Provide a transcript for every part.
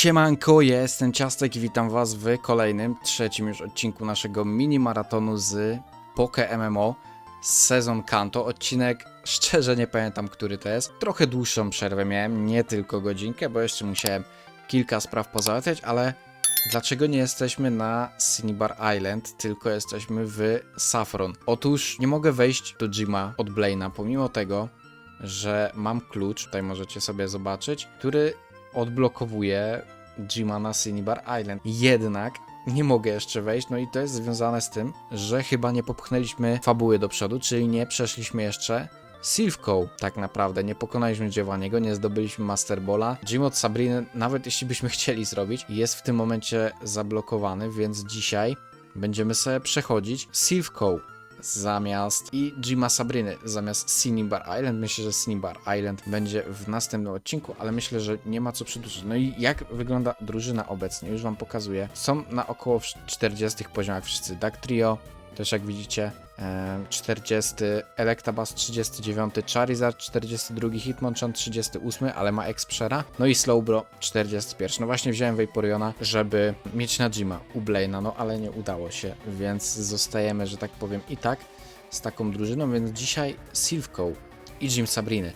Siemanko, ja jestem Ciastek i witam was w kolejnym, trzecim już odcinku naszego mini maratonu z Poke MMO sezon Kanto. Odcinek, szczerze nie pamiętam, który to jest. Trochę dłuższą przerwę miałem, nie tylko godzinkę, bo jeszcze musiałem kilka spraw pozałatwiać, ale dlaczego nie jesteśmy na Cinnabar Island, tylko jesteśmy w Saffron? Otóż nie mogę wejść do Jima od Blaina, pomimo tego, że mam klucz, tutaj możecie sobie zobaczyć, który odblokowuje Jima na Cinnabar Island. Jednak nie mogę jeszcze wejść, no i to jest związane z tym, że chyba nie popchnęliśmy fabuły do przodu, czyli nie przeszliśmy jeszcze Silvką tak naprawdę, nie pokonaliśmy Giovanniego, nie zdobyliśmy Master Balla. Jim od Sabriny, nawet jeśli byśmy chcieli zrobić, jest w tym momencie zablokowany, więc dzisiaj będziemy sobie przechodzić Silvką zamiast i Jima Sabriny zamiast Cinnabar Island. Myślę, że Cinnabar Island będzie w następnym odcinku, ale myślę, że nie ma co przedłużyć. No i jak wygląda drużyna obecnie? Już wam pokazuję. Są na około 40 poziomach wszyscy. Duck Trio, też jak widzicie, e, 40, Electabuzz 39, Charizard 42, Hitmonchan 38, ale ma Expera, no i Slowbro 41. No właśnie wziąłem Vaporeona, żeby mieć na Jima u Blaina, no ale nie udało się, więc zostajemy, że tak powiem, i tak z taką drużyną, więc dzisiaj Silvką i Jim Sabriny.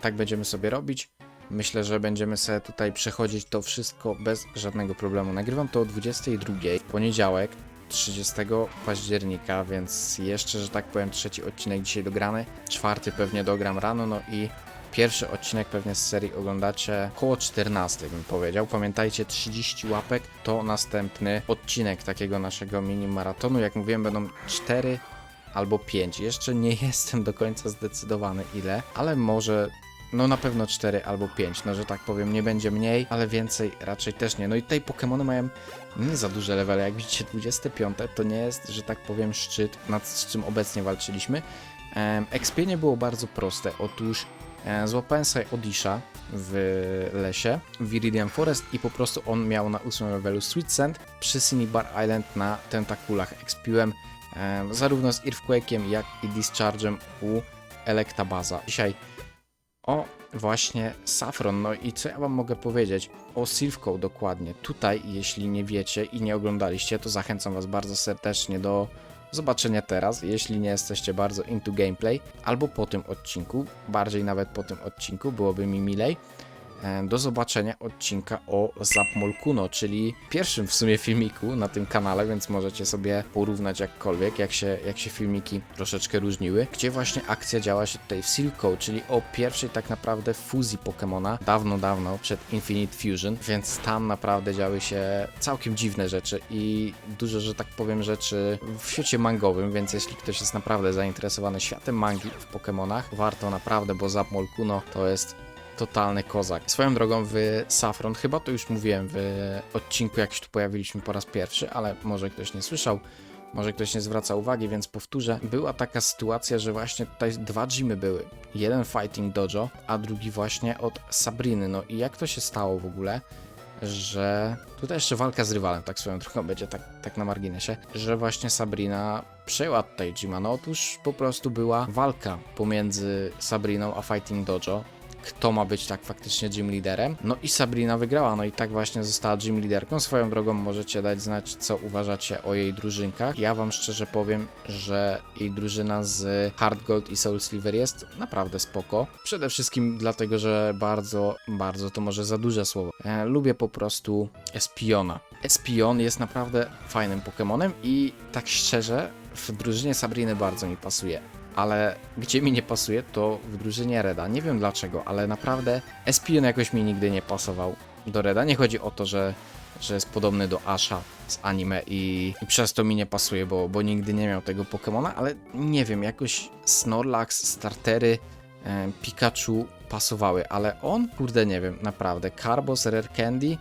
Tak będziemy sobie robić. Myślę, że będziemy sobie tutaj przechodzić to wszystko bez żadnego problemu. Nagrywam to o 22, w poniedziałek, 30 października, więc jeszcze, że tak powiem, trzeci odcinek dzisiaj dograny. Czwarty pewnie dogram rano, no i pierwszy odcinek pewnie z serii oglądacie koło 14, bym powiedział. Pamiętajcie, 30 łapek to następny odcinek takiego naszego mini maratonu. Jak mówiłem, będą 4 albo 5. Jeszcze nie jestem do końca zdecydowany ile, ale może no na pewno 4 albo 5, no że tak powiem, nie będzie mniej, ale więcej raczej też nie. No i tutaj Pokémony mają nie za duże levele, jak widzicie 25 to nie jest, że tak powiem, szczyt, nad czym obecnie walczyliśmy. Em, Expienie było bardzo proste, otóż e, złapałem sobie Odisha w lesie, w Iridian Forest i po prostu on miał na 8 levelu Sweet Sand przy Cinnabar Island na tentakulach. Expiłem em, zarówno z Earthquake'iem, jak i Discharge'em u Electabaza. Dzisiaj o właśnie Saffron. No i co ja wam mogę powiedzieć o Silvką dokładnie? Tutaj, jeśli nie wiecie i nie oglądaliście, to zachęcam was bardzo serdecznie do zobaczenia teraz, jeśli nie jesteście bardzo into gameplay, albo po tym odcinku, bardziej nawet po tym odcinku, byłoby mi milej. E, Do zobaczenia odcinka o Zapmolkuno, czyli pierwszym w sumie filmiku na tym kanale, więc możecie sobie porównać jakkolwiek, jak się, jak się filmiki troszeczkę różniły, gdzie właśnie akcja działa się tutaj w Silco, czyli o pierwszej tak naprawdę fuzji Pokemona, dawno, dawno przed Infinite Fusion, więc tam naprawdę działy się całkiem dziwne rzeczy i dużo, że tak powiem, rzeczy w świecie mangowym, więc jeśli ktoś jest naprawdę zainteresowany światem mangi w Pokemonach, warto naprawdę, bo Zapmolkuno to jest totalny kozak. Swoją drogą w Saffron, chyba to już mówiłem w odcinku, jak się tu pojawiliśmy po raz pierwszy, ale może ktoś nie słyszał, może ktoś nie zwraca uwagi, więc powtórzę. Była taka sytuacja, że właśnie tutaj dwa gymy były. Jeden Fighting Dojo, a drugi właśnie od Sabriny. No i jak to się stało w ogóle? że tutaj jeszcze walka z rywalem, tak swoją drogą będzie, tak, tak na marginesie, że właśnie Sabrina przejęła tutaj Jima. No otóż po prostu była walka pomiędzy Sabriną a Fighting Dojo. Kto ma być tak faktycznie gym liderem? No i Sabrina wygrała, no i tak właśnie została gym liderką. Swoją drogą możecie dać znać, co uważacie o jej drużynkach. Ja wam szczerze powiem, że jej drużyna z Hard Gold i Soul Silver jest naprawdę spoko. Przede wszystkim dlatego, że bardzo, bardzo to może za duże słowo. E, lubię po prostu Espiona. Espion jest naprawdę fajnym Pokemonem i tak szczerze w drużynie Sabriny bardzo mi pasuje. Ale gdzie mi nie pasuje, to w drużynie Reda. Nie wiem dlaczego, ale naprawdę Espion jakoś mi nigdy nie pasował do Reda. Nie chodzi o to, że, że jest podobny do Asha z anime i, i przez to mi nie pasuje, bo, bo nigdy nie miał tego Pokemona, ale nie wiem, jakoś Snorlax, Startery, e, Pikachu pasowały, ale on, kurde, nie wiem, naprawdę. Carbos, Rare Candy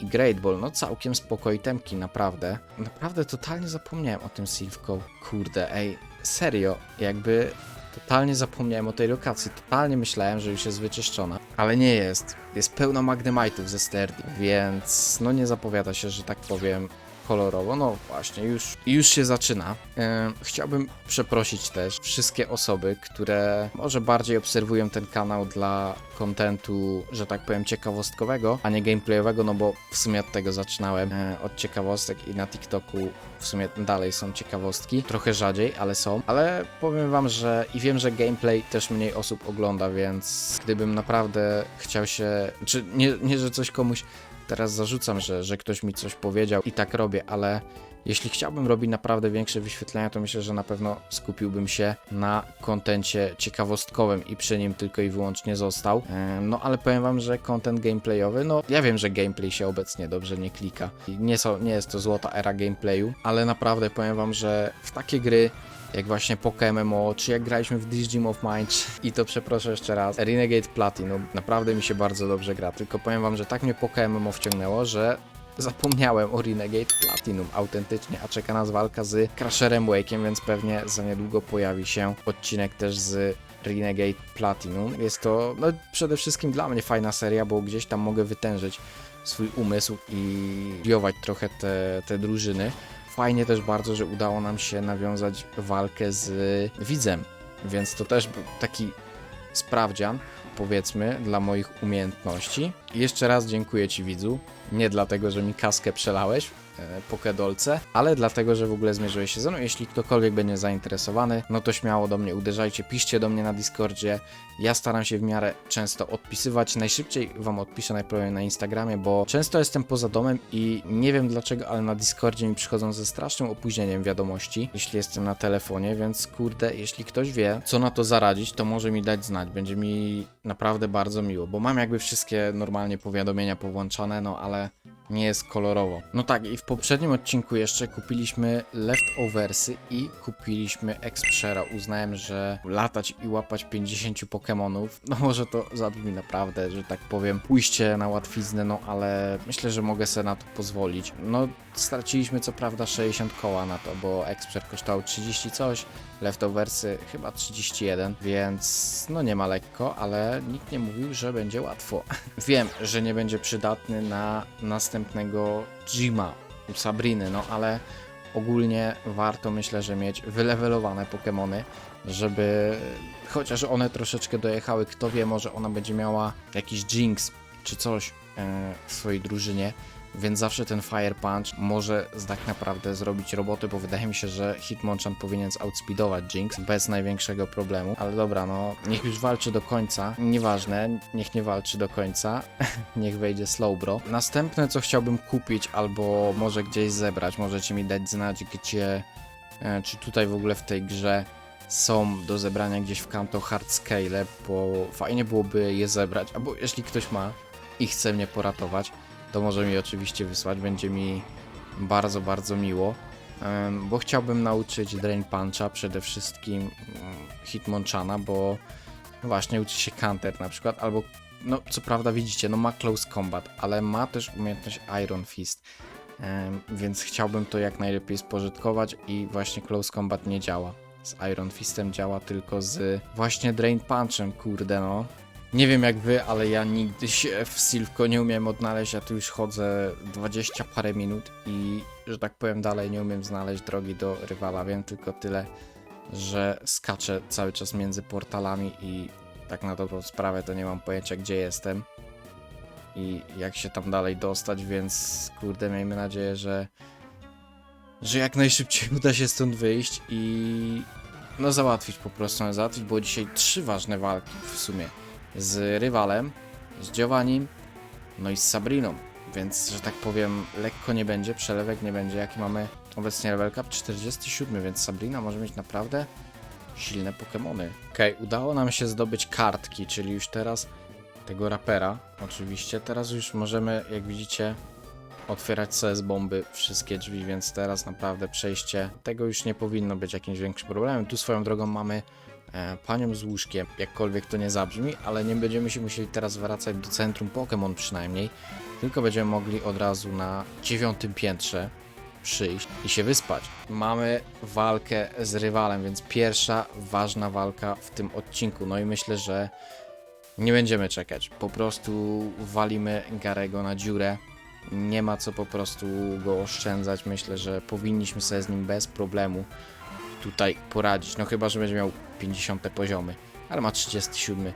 i Great Ball, no całkiem spoko itemki, naprawdę. Naprawdę totalnie zapomniałem o tym Silvco. Kurde, ej, serio, jakby totalnie zapomniałem o tej lokacji. Totalnie myślałem, że już jest wyczyszczona, ale nie jest. Jest pełno magnemite'ów ze Sterdi, więc no nie zapowiada się, że tak powiem, kolorowo. No właśnie, już, już się zaczyna. E, chciałbym przeprosić też wszystkie osoby, które może bardziej obserwują ten kanał dla kontentu, że tak powiem, ciekawostkowego, a nie gameplayowego, no bo w sumie od tego zaczynałem, e, od ciekawostek i na TikToku w sumie dalej są ciekawostki, trochę rzadziej, ale są, ale powiem wam, że i wiem, że gameplay też mniej osób ogląda, więc gdybym naprawdę chciał się, czy nie, nie że coś komuś teraz zarzucam, że, że ktoś mi coś powiedział i tak robię, ale jeśli chciałbym robić naprawdę większe wyświetlenia, to myślę, że na pewno skupiłbym się na kontencie ciekawostkowym i przy nim tylko i wyłącznie został. Em, No ale powiem wam, że content gameplayowy, no ja wiem, że gameplay się obecnie dobrze nie klika. Nie, są, nie jest to złota era gameplayu, ale naprawdę powiem wam, że w takie gry jak właśnie Poke MMO, czy jak graliśmy w This of czy- i to przeproszę jeszcze raz, Renegade Platinum, naprawdę mi się bardzo dobrze gra, tylko powiem wam, że tak mnie Poke MMO wciągnęło, że zapomniałem o Renegade Platinum autentycznie, a czeka nas walka z Crasherem Wake'iem, więc pewnie za niedługo pojawi się odcinek też z Renegade Platinum. Jest to no, przede wszystkim dla mnie fajna seria, bo gdzieś tam mogę wytężyć swój umysł i studiować trochę te, te drużyny. Fajnie też bardzo, że udało nam się nawiązać walkę z widzem, więc to też był taki sprawdzian, powiedzmy, dla moich umiejętności. Jeszcze raz dziękuję Ci widzu, nie dlatego, że mi kaskę przelałeś e, po kedolce, ale dlatego, że w ogóle zmierzyłeś się ze mną. Jeśli ktokolwiek będzie zainteresowany, no to śmiało do mnie uderzajcie, piszcie do mnie na Discordzie. Ja staram się w miarę często odpisywać. Najszybciej Wam odpiszę najprawdopodobniej na Instagramie, bo często jestem poza domem i nie wiem dlaczego, ale na Discordzie mi przychodzą ze strasznym opóźnieniem wiadomości, jeśli jestem na telefonie, więc kurde, jeśli ktoś wie, co na to zaradzić, to może mi dać znać. Będzie mi naprawdę bardzo miło, bo mam jakby wszystkie normalnie powiadomienia powłączane, no ale nie jest kolorowo. No tak, i w poprzednim odcinku jeszcze kupiliśmy leftoversy i kupiliśmy Expshera. Uznałem, że latać i łapać 50 Pokémonów, no może to zabrzmi naprawdę, że tak powiem, pójście na łatwiznę, no ale myślę, że mogę sobie na to pozwolić. No, straciliśmy co prawda 60 koła na to, bo Exper kosztował 30 coś, leftoversy chyba 31, więc no nie ma lekko, ale nikt nie mówił, że będzie łatwo. Wiem, że nie będzie przydatny na następnego Jima, Sabriny, no ale ogólnie warto myślę, że mieć wylewelowane Pokémony, żeby chociaż one troszeczkę dojechały, kto wie, może ona będzie miała jakiś Jinx czy coś e, w swojej drużynie, więc zawsze ten Fire Punch może tak naprawdę zrobić robotę, bo wydaje mi się, że Hitmonchan powinien outspeedować Jinx bez największego problemu. Ale dobra, no niech już walczy do końca. Nieważne, niech nie walczy do końca. niech wejdzie Slowbro. Następne, co chciałbym kupić albo może gdzieś zebrać, możecie mi dać znać, gdzie, e, czy tutaj w ogóle w tej grze są do zebrania gdzieś w Kanto Hard Scale, bo fajnie byłoby je zebrać, albo jeśli ktoś ma i chce mnie poratować, to może mi oczywiście wysłać, będzie mi bardzo, bardzo miło, bo chciałbym nauczyć Drain Puncha przede wszystkim mm, Hitmonchana, bo właśnie uczy się Counter na przykład, albo no co prawda widzicie, no ma Close Combat, ale ma też umiejętność Iron Fist, więc chciałbym to jak najlepiej spożytkować i właśnie Close Combat nie działa. Z Iron Fistem działa tylko z właśnie Drain Punchem, kurde no. Nie wiem jak wy, ale ja nigdy się w Silvco nie umiem odnaleźć, ja tu już chodzę 20 parę minut i, że tak powiem, dalej nie umiem znaleźć drogi do rywala. Wiem tylko tyle, że skaczę cały czas między portalami i tak na dobrą sprawę to nie mam pojęcia gdzie jestem i jak się tam dalej dostać, więc kurde, miejmy nadzieję, że że jak najszybciej uda się stąd wyjść i no załatwić po prostu, załatwić, było dzisiaj trzy ważne walki w sumie z rywalem, z Giovannim, no i z Sabriną, więc, że tak powiem, lekko nie będzie, przelewek nie będzie, jaki mamy obecnie level cap 47, więc Sabrina może mieć naprawdę silne Pokémony. Okej, udało nam się zdobyć kartki, czyli już teraz tego rapera, oczywiście, teraz już możemy, jak widzicie, otwierać sobie z bomby wszystkie drzwi, więc teraz naprawdę przejście tego już nie powinno być jakimś większym problemem. Tu swoją drogą mamy panią z łóżkiem, jakkolwiek to nie zabrzmi, ale nie będziemy się musieli teraz wracać do centrum Pokémon przynajmniej, tylko będziemy mogli od razu na dziewiątym piętrze przyjść i się wyspać. Mamy walkę z rywalem, więc pierwsza ważna walka w tym odcinku. No i myślę, że nie będziemy czekać. Po prostu walimy Garego na dziurę Nie ma co po prostu go oszczędzać. Myślę, że powinniśmy sobie z nim bez problemu tutaj poradzić. No chyba, że będzie miał 50 poziomy, ale ma 37,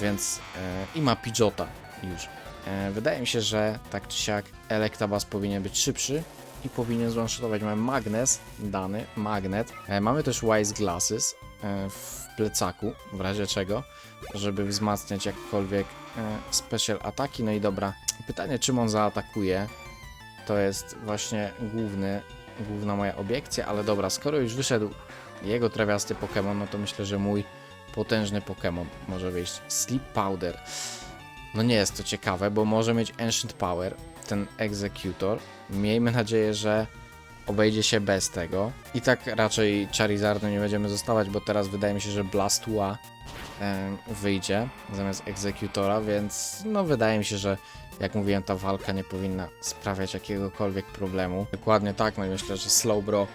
więc e, i ma Pidgeota już. E, wydaje mi się, że tak czy siak Electabuzz powinien być szybszy i powinien zwanshotować. Mamy magnes dany, magnet. E, mamy też Wise Glasses e, w plecaku, w razie czego, żeby wzmacniać jakkolwiek e, special ataki. No i dobra, pytanie czym on zaatakuje, to jest właśnie główny, główna moja obiekcja, ale dobra, skoro już wyszedł jego trawiasty Pokémon, no to myślę, że mój potężny Pokémon może wyjść. Sleep Powder. No nie jest to ciekawe, bo może mieć Ancient Power, ten Executor. Miejmy nadzieję, że obejdzie się bez tego. I tak raczej Charizardem nie będziemy zostawać, bo teraz wydaje mi się, że Blastua wyjdzie zamiast Executora, więc no wydaje mi się, że jak mówiłem, ta walka nie powinna sprawiać jakiegokolwiek problemu. Dokładnie tak, no i myślę, że Slowbro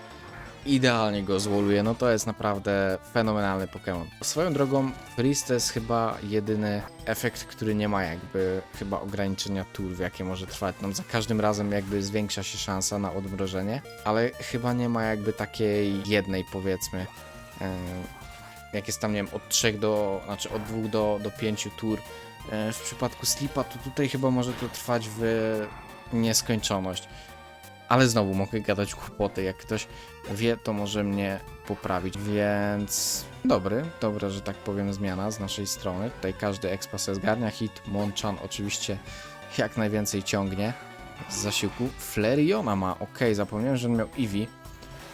idealnie go złoluje, no to jest naprawdę fenomenalny Pokémon. Swoją drogą, Freeze to jest chyba jedyny efekt, który nie ma jakby chyba ograniczenia tur, w jakie może trwać. No za każdym razem jakby zwiększa się szansa na odmrożenie, ale chyba nie ma jakby takiej jednej powiedzmy. em, jak jest tam, nie wiem, od 3 do, znaczy od 2 do, do 5 tur. E, W przypadku Slipa to tutaj chyba może to trwać w nieskończoność. Ale znowu mogę gadać głupoty. Jak ktoś wie, to może mnie poprawić. Więc dobry, dobra, że tak powiem, zmiana z naszej strony. Tutaj każdy expa se zgarnia. Hit Monchan oczywiście jak najwięcej ciągnie z zasiłku. Flareona ma, ok, zapomniałem, że on miał Eevee,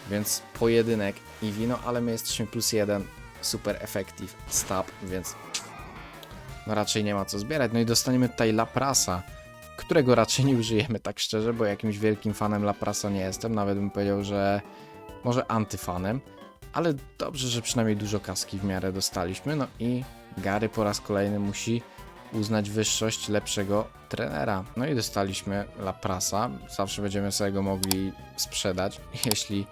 więc pojedynek Eevee, no ale my jesteśmy plus jeden, super effective stab, więc no raczej nie ma co zbierać. No i dostaniemy tutaj Laprasa, którego raczej nie użyjemy tak szczerze, bo jakimś wielkim fanem Laprasa nie jestem. Nawet bym powiedział, że może antyfanem, ale dobrze, że przynajmniej dużo kaski w miarę dostaliśmy. No i Gary po raz kolejny musi uznać wyższość lepszego trenera. No i dostaliśmy Laprasa. Zawsze będziemy sobie go mogli sprzedać, jeśli,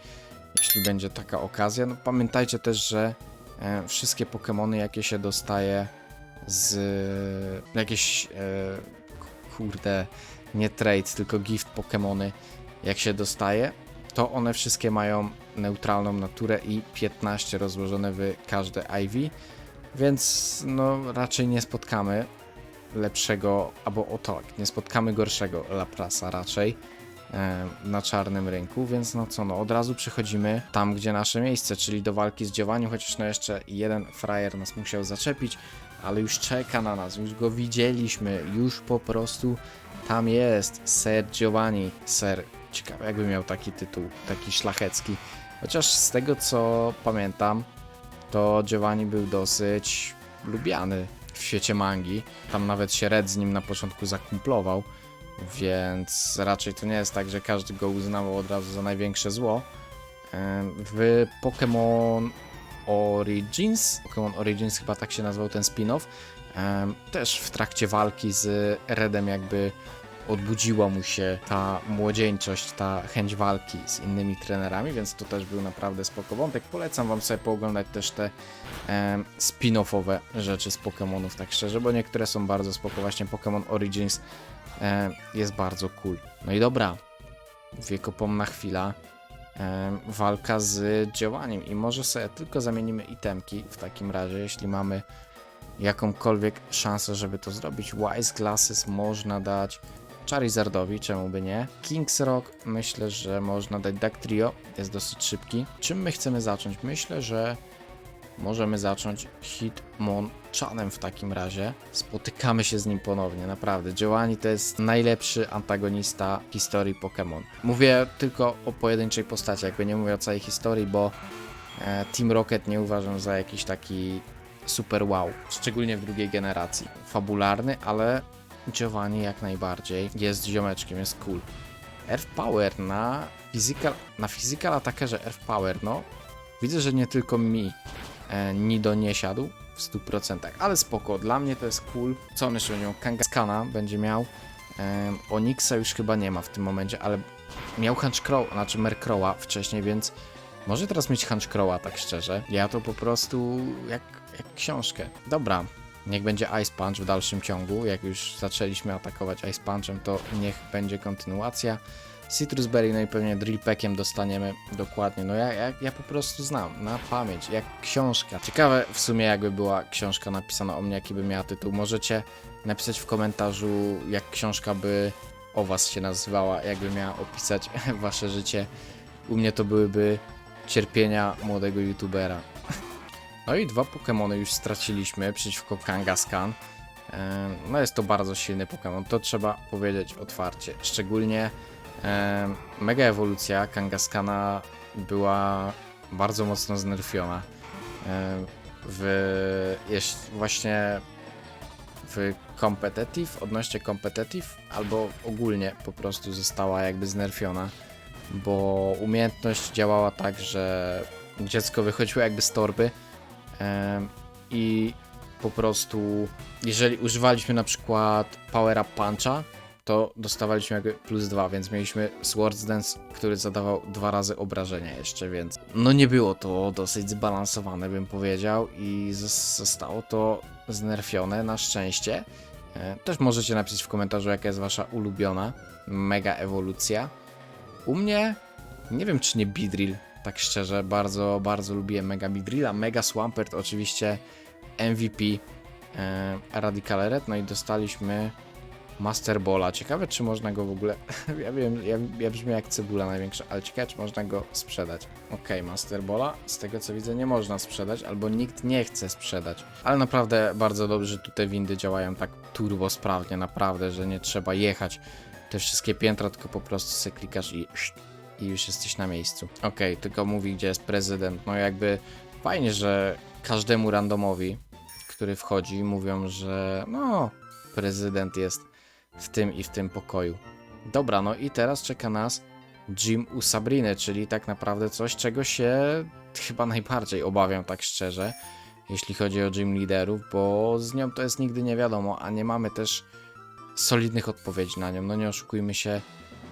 jeśli będzie taka okazja. No pamiętajcie też, że e, wszystkie Pokémony, jakie się dostaje z jakieś e, kurde, nie trade, tylko gift Pokémony, jak się dostaje, to one wszystkie mają neutralną naturę i 15 rozłożone w każde IV, więc no raczej nie spotkamy lepszego, albo o tak, nie spotkamy gorszego Laprasa raczej e, na czarnym rynku, więc no co no, od razu przechodzimy tam, gdzie nasze miejsce, czyli do walki z Giovanni, chociaż no jeszcze jeden frajer nas musiał zaczepić, ale już czeka na nas, już go widzieliśmy, już po prostu tam jest Ser Giovanni, Ser, ciekawe jakby miał taki tytuł, taki szlachecki, chociaż z tego co pamiętam, to Giovanni był dosyć lubiany w świecie mangi, tam nawet się Red z nim na początku zakumplował, więc raczej to nie jest tak, że każdy go uznawał od razu za największe zło. W Pokémon Origins, Pokémon Origins chyba tak się nazywał ten spin-off, też w trakcie walki z Redem jakby odbudziła mu się ta młodzieńczość, ta chęć walki z innymi trenerami, więc to też był naprawdę spoko wątek. Polecam wam sobie pooglądać też te em, spin-offowe rzeczy z Pokémonów, tak szczerze, bo niektóre są bardzo spoko. Właśnie Pokémon Origins e, jest bardzo cool. No i dobra, wiekopomna chwila. Walka z działaniem i może sobie tylko zamienimy itemki w takim razie, jeśli mamy jakąkolwiek szansę, żeby to zrobić. Wise Glasses można dać Charizardowi, czemu by nie. King's Rock myślę, że można dać Dactrio, jest dosyć szybki. Czym my chcemy zacząć? Myślę, że możemy zacząć Hitmonchanem w takim razie. Spotykamy się z nim ponownie, naprawdę. Giovanni to jest najlepszy antagonista historii Pokémon. Mówię tylko o pojedynczej postaci, jakby nie mówię o całej historii, bo e, Team Rocket nie uważam za jakiś taki super wow, szczególnie w drugiej generacji. Fabularny, ale Giovanni jak najbardziej jest ziomeczkiem, jest cool. Earth Power na physical, na physical attackerze Earth Power, no widzę, że nie tylko mi Nido nie siadł w 100%, ale spoko, dla mnie to jest cool. Co on jeszcze będzie miał? Kangaskana będzie miał. Em, Onyxa już chyba nie ma w tym momencie, ale miał Hunchcrow, znaczy Mercrowa wcześniej, więc może teraz mieć Hunchcrowa, tak szczerze. Ja to po prostu jak, jak książkę. Dobra, Niech będzie Ice Punch w dalszym ciągu. Jak już zaczęliśmy atakować Ice Punchem, to niech będzie kontynuacja. Citrus Berry, no i pewnie Drill Packiem dostaniemy dokładnie. No ja, ja, ja po prostu znam na pamięć, jak książka. Ciekawe w sumie jakby była książka napisana o mnie, jaki by miała tytuł. Możecie napisać w komentarzu, jak książka by o was się nazywała, jakby miała opisać wasze życie. U mnie to byłyby cierpienia młodego youtubera. No i dwa Pokémony już straciliśmy przeciwko Kangaskhan. Em, No jest to bardzo silny Pokémon, to trzeba powiedzieć otwarcie. Szczególnie mega ewolucja Kangaskana była bardzo mocno znerfiona. Em, W właśnie w competitive, odnośnie competitive, albo ogólnie po prostu została jakby znerfiona, bo umiejętność działała tak, że dziecko wychodziło jakby z torby em, i po prostu jeżeli używaliśmy na przykład Power Up Puncha, to dostawaliśmy jakby plus dwa, więc mieliśmy Swords Dance, który zadawał dwa razy obrażenia jeszcze, więc no nie było to dosyć zbalansowane, bym powiedział, i zos- zostało to znerfione na szczęście. E, Też możecie napisać w komentarzu, jaka jest wasza ulubiona mega ewolucja. U mnie nie wiem, czy nie Beedrill, tak szczerze, bardzo, bardzo lubię Mega Beedrilla. Mega Swampert oczywiście MVP e, Radical Red, no i dostaliśmy Master Balla. Ciekawe, czy można go w ogóle. ja wiem, ja, ja brzmię jak cebula największa, ale ciekawe, czy można go sprzedać. Okej, Master Balla, z tego co widzę, nie można sprzedać, albo nikt nie chce sprzedać. Ale naprawdę bardzo dobrze, tutaj windy działają tak turbo sprawnie, naprawdę, że nie trzeba jechać te wszystkie piętra, tylko po prostu sobie klikasz i, i już jesteś na miejscu. Okej, tylko mówi, gdzie jest prezydent. No jakby fajnie, że każdemu randomowi, który wchodzi, mówią, że no, prezydent jest w tym i w tym pokoju. Dobra, no i teraz czeka nas Gym u Sabriny, czyli tak naprawdę coś, czego się chyba najbardziej obawiam, tak szczerze, jeśli chodzi o gym liderów, bo z nią to jest nigdy nie wiadomo, a nie mamy też solidnych odpowiedzi na nią. No nie oszukujmy się,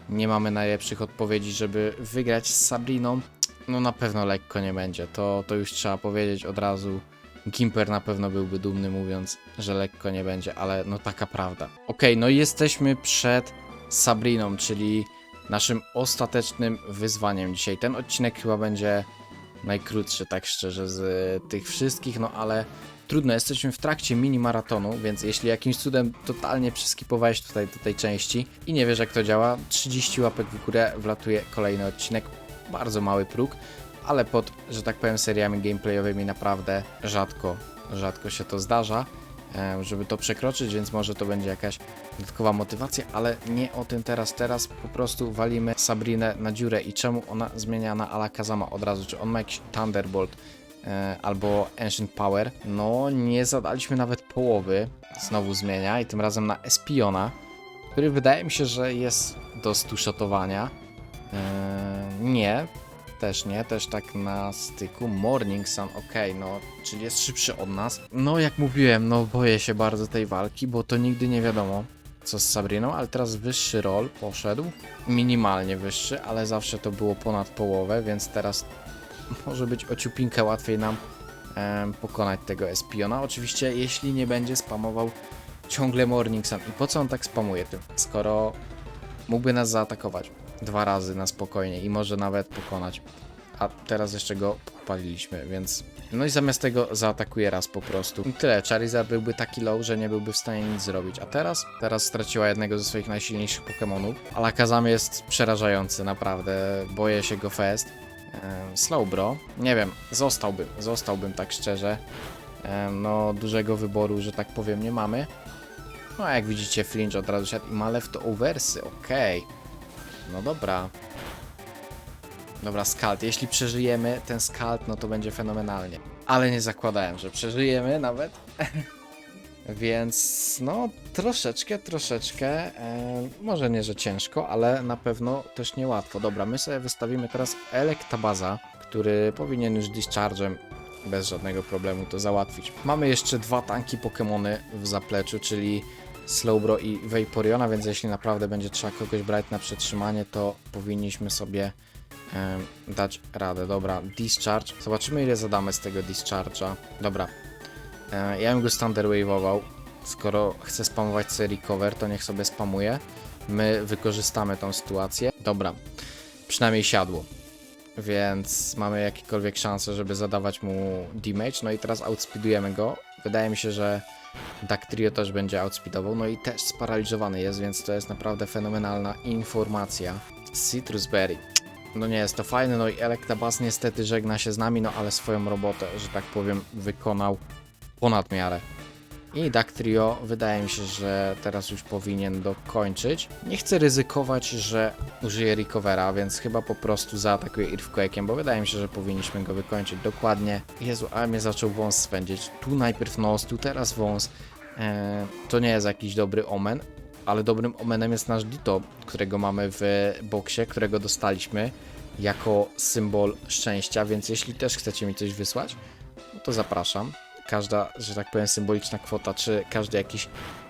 nie mamy najlepszych odpowiedzi, żeby wygrać z Sabriną. No na pewno lekko nie będzie, to, to już trzeba powiedzieć od razu. Gimper na pewno byłby dumny mówiąc, że lekko nie będzie, ale no taka prawda. Okej, no i jesteśmy przed Sabriną, czyli naszym ostatecznym wyzwaniem dzisiaj. Ten odcinek chyba będzie najkrótszy, tak szczerze, z tych wszystkich, no ale trudno, jesteśmy w trakcie mini maratonu, więc jeśli jakimś cudem totalnie przeskipowałeś tutaj do tej części i nie wiesz jak to działa, 30 łapek w górę wlatuje kolejny odcinek, bardzo mały próg, ale pod, że tak powiem, seriami gameplayowymi naprawdę rzadko, rzadko się to zdarza, e, żeby to przekroczyć, więc może to będzie jakaś dodatkowa motywacja, ale nie o tym teraz. Teraz po prostu walimy Sabrinę na dziurę i czemu ona zmienia na Alakazama od razu, czy on ma jakiś Thunderbolt e, albo Ancient Power. No, nie zadaliśmy nawet połowy, znowu zmienia i tym razem na Espiona, który wydaje mi się, że jest do stuszotowania. E, nie, też nie, też tak na styku. Morning Sun, ok, no, czyli jest szybszy od nas. No, jak mówiłem, no boję się bardzo tej walki, bo to nigdy nie wiadomo, co z Sabriną, ale teraz wyższy roll poszedł. Minimalnie wyższy, ale zawsze to było ponad połowę, więc teraz może być o ciupinkę łatwiej nam em, pokonać tego Espiona. Oczywiście, jeśli nie będzie spamował ciągle Morning Sun. I po co on tak spamuje tym, skoro mógłby nas zaatakować dwa razy na spokojnie i może nawet pokonać. A teraz jeszcze go podpaliliśmy, więc. No i zamiast tego zaatakuje raz po prostu. I tyle. Charizard byłby taki low, że nie byłby w stanie nic zrobić. A teraz? Teraz straciła jednego ze swoich najsilniejszych Pokémonów. Alakazam jest przerażający, naprawdę. Boję się go fest. Slowbro. Nie wiem, zostałbym. Zostałbym tak szczerze. No, dużego wyboru, że tak powiem, nie mamy. No, a jak widzicie, Flinch od razu siadł i ma leftoversy, okej. No dobra. Dobra, skalt. Jeśli przeżyjemy ten skalt, no to będzie fenomenalnie. Ale nie zakładałem, że przeżyjemy nawet. Więc no, troszeczkę, troszeczkę, e, może nie, że ciężko, ale na pewno też niełatwo. Dobra, my sobie wystawimy teraz Electabaza, który powinien już discharge'em bez żadnego problemu to załatwić. Mamy jeszcze dwa tanki Pokémony w zapleczu, czyli Slowbro i Vaporeona, więc jeśli naprawdę będzie trzeba kogoś brać na przetrzymanie, to powinniśmy sobie em, dać radę. Dobra, discharge. Zobaczymy ile zadamy z tego discharge'a. Dobra. E, ja bym go standard wave'ował. Skoro chce spamować sobie recover, to niech sobie spamuje. My wykorzystamy tą sytuację. Dobra, przynajmniej siadło. Więc mamy jakiekolwiek szanse, żeby zadawać mu damage. No i teraz outspeedujemy go. Wydaje mi się, że Dactrio też będzie outspeedował. No i też sparaliżowany jest, więc to jest naprawdę fenomenalna informacja. Citrus Berry. No nie jest to fajne, no i Electabuzz niestety żegna się z nami, no ale swoją robotę, że tak powiem, wykonał ponad miarę. I Dactrio wydaje mi się, że teraz już powinien dokończyć. Nie chcę ryzykować, że użyje recovera, więc chyba po prostu zaatakuję Earthquake'iem, bo wydaje mi się, że powinniśmy go wykończyć dokładnie. Jezu, ale mnie zaczął wąs swędzić. Tu najpierw nos, tu teraz wąs. Eee, to nie jest jakiś dobry omen, ale dobrym omenem jest nasz Ditto, którego mamy w boksie, którego dostaliśmy jako symbol szczęścia, więc jeśli też chcecie mi coś wysłać, no to zapraszam. Każda, że tak powiem, symboliczna kwota, czy każdy jakiś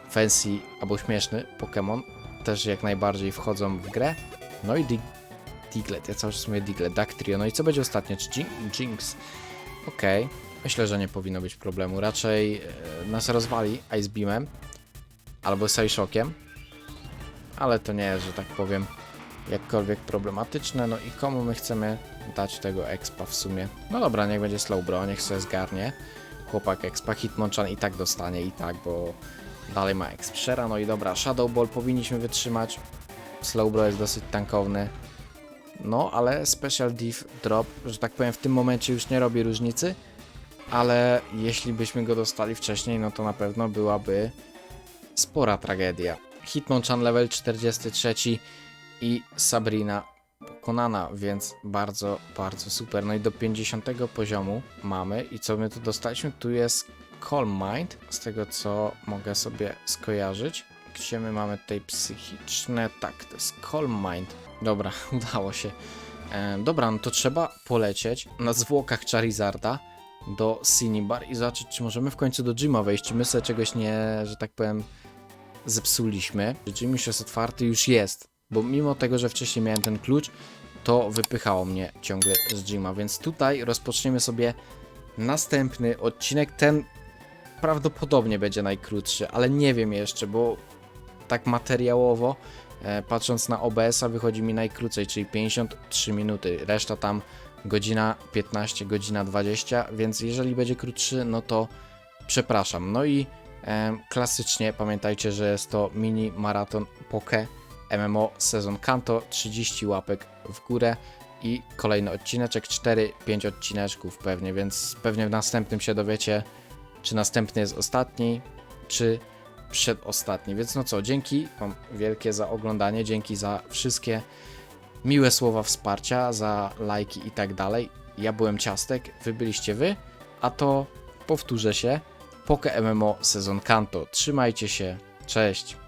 fancy albo śmieszny Pokémon też jak najbardziej wchodzą w grę. No i Dig Diglett, ja cały czas mówię Diglett, Dactrio. No i co będzie ostatnie? Czy Jin Jinx? Okej, myślę, że nie powinno być problemu. Raczej e, nas rozwali Ice Beamem albo Shockiem, ale to nie jest, że tak powiem, jakkolwiek problematyczne. No i komu my chcemy dać tego expa w sumie? No dobra, niech będzie Slowbro, niech sobie zgarnie. Chłopak expa, Hitmonchan i tak dostanie, i tak, bo dalej ma exp Shera. No i dobra, Shadow Ball powinniśmy wytrzymać. Slowbro jest dosyć tankowny. No, ale Special Div Drop, że tak powiem, w tym momencie już nie robi różnicy, ale jeśli byśmy go dostali wcześniej, no to na pewno byłaby spora tragedia. Hitmonchan level 43 i Sabrina pokonana, więc bardzo, bardzo super. No i do 50 poziomu mamy i co my tu dostaliśmy? Tu jest Calm Mind, z tego co mogę sobie skojarzyć. Gdzie my mamy tutaj psychiczne? Tak, to jest Calm Mind. Dobra, udało się. E, dobra, no to trzeba polecieć na zwłokach Charizarda do Sinibar i zobaczyć, czy możemy w końcu do Gyma wejść, czy my sobie czegoś nie, że tak powiem, zepsuliśmy. Gym już jest otwarty, już jest, bo mimo tego, że wcześniej miałem ten klucz, to wypychało mnie ciągle z Gyma, więc tutaj rozpoczniemy sobie następny odcinek. Ten prawdopodobnie będzie najkrótszy, ale nie wiem jeszcze, bo tak materiałowo, e, patrząc na OBS-a, wychodzi mi najkrócej, czyli 53 minuty. Reszta tam godzina 15, godzina 20, więc jeżeli będzie krótszy, no to przepraszam. No i e, klasycznie pamiętajcie, że jest to mini maraton Poke MMO sezon Kanto, 30 łapek w górę i kolejny odcineczek, 4-5 odcineczków pewnie, więc pewnie w następnym się dowiecie, czy następny jest ostatni, czy przedostatni. Więc no co, dzięki Wam wielkie za oglądanie, dzięki za wszystkie miłe słowa wsparcia, za lajki i tak dalej. Ja byłem Ciastek, wy byliście wy, a to powtórzę się, Poke MMO sezon Kanto. Trzymajcie się, cześć!